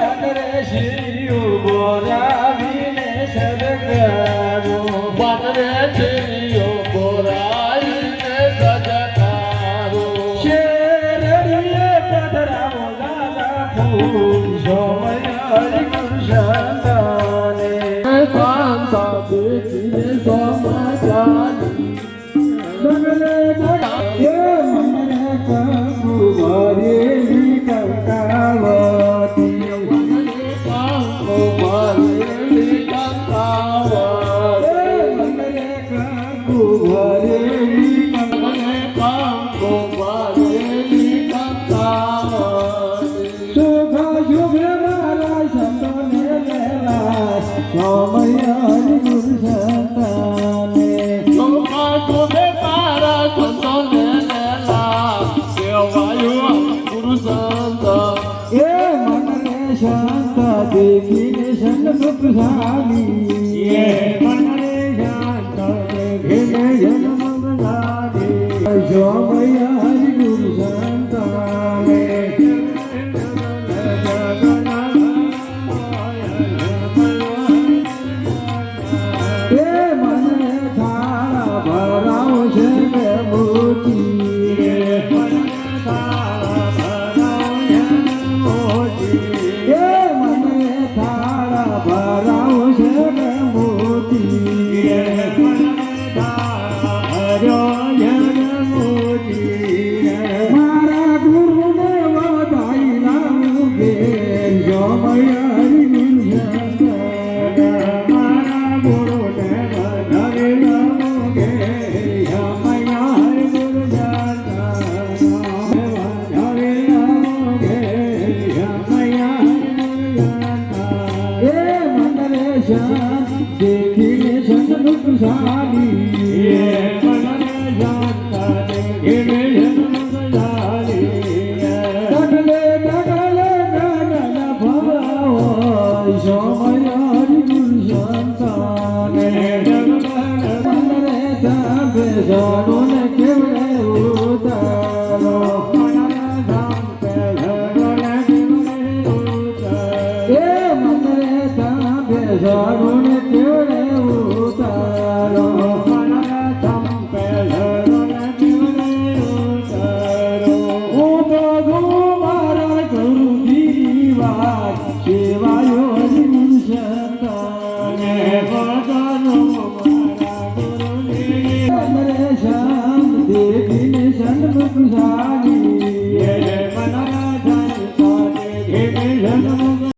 પાદરે શિવ બોરાવીને સદગરો પાદરે શિવ બોરાવીને સદકારો શેરડીએ પધરાવો લાલા ફૂલ સોમય ગુરુશાંતાને કાંતા બેટીને સમાચારી ડગલે ડગલે મને કંકુ ભરેલી શાંત એ મનને શાંત દેખીને જન્મ એ મને શાંત દેખીને સન્મુખ સામી એ મંદરે શાંત દેખીને સન્મુખ સામી ડગલે ડગલે ડગલ કેવડે તાપે જાણો ને કેવડે ઉતારો. હું ગુમારા કરું દીની વાત સેવાયો હરિ ગુરુ સંતાને મંદરે શામ દેવીને સન્મુખ સાગી